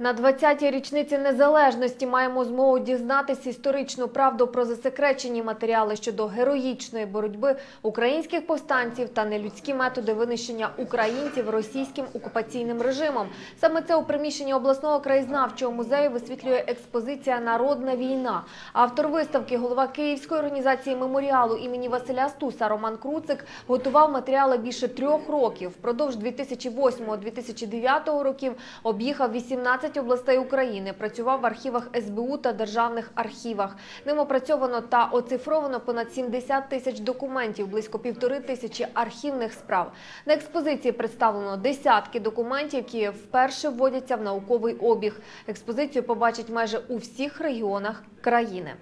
На 20-й річниці незалежності маємо змогу дізнатися історичну правду про засекречені матеріали щодо героїчної боротьби українських повстанців та нелюдські методи винищення українців російським окупаційним режимом. Саме це у приміщенні обласного краєзнавчого музею висвітлює експозиція Народна війна. Автор виставки, голова Київської організації меморіалу імені Василя Стуса Роман Круцик готував матеріали більше трьох років. Впродовж 2008-2009 років об'їхав 18 областей України, працював в архівах СБУ та державних архівах. Ним опрацьовано та оцифровано понад 70 тисяч документів, близько півтори тисячі архівних справ. На експозиції представлено десятки документів, які вперше вводяться в науковий обіг. Експозицію побачать майже у всіх регіонах країни.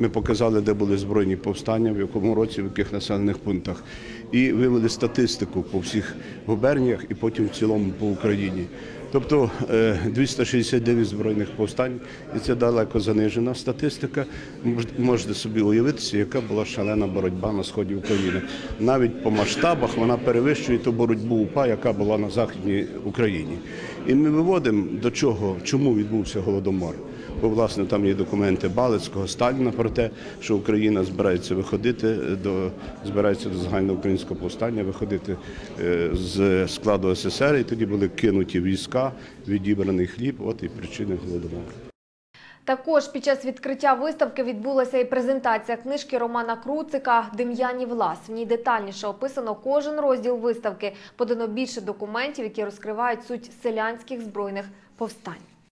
Ми показали, де були збройні повстання, в якому році, в яких населених пунктах, і вивели статистику по всіх губерніях і потім в цілому по Україні. Тобто е, 269 збройних повстань, і це далеко занижена статистика. Можете собі уявитися, яка була шалена боротьба на сході України. Навіть по масштабах вона перевищує ту боротьбу УПА, яка була на західній Україні. І ми виводимо до чого, чому відбувся голодомор. Бо власне там є документи Балицького, Сталіна про те, що Україна збирається виходити до збирається до загальноукраїнського повстання, виходити е, з складу СССР, і тоді були кинуті війська, відібраний хліб. От і причини голодомору. Також під час відкриття виставки відбулася і презентація книжки Романа Круцика Дем'яні Влас. В ній детальніше описано кожен розділ виставки, подано більше документів, які розкривають суть селянських збройних повстань.